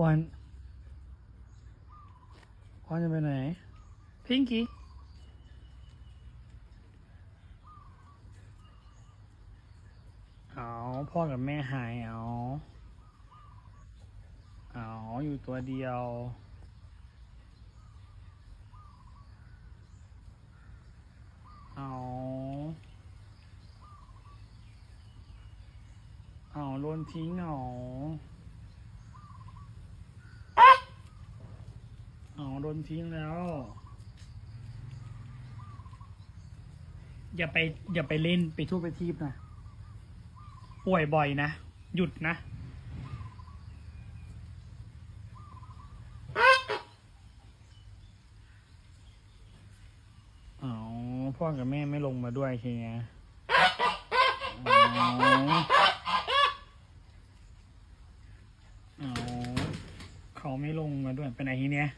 วันวันจะไปไหน พิงกี้เอาพ่อกับแม่หายเอาเอาอยู่ตัวเดียว เอาเอาโดนทิ้งเอาเอา โดนทิ้งแล้ว อย่าไป อย่าไปเล่นไปทั่วไปทีบนะ ป่วยบ่อยนะ หยุดนะ อ๋อ พ่อกับแม่ไม่ลงมาด้วยใช่ไหมอ๋อเขาไม่ลงมาด้วยเป็นไงทีเนี้ย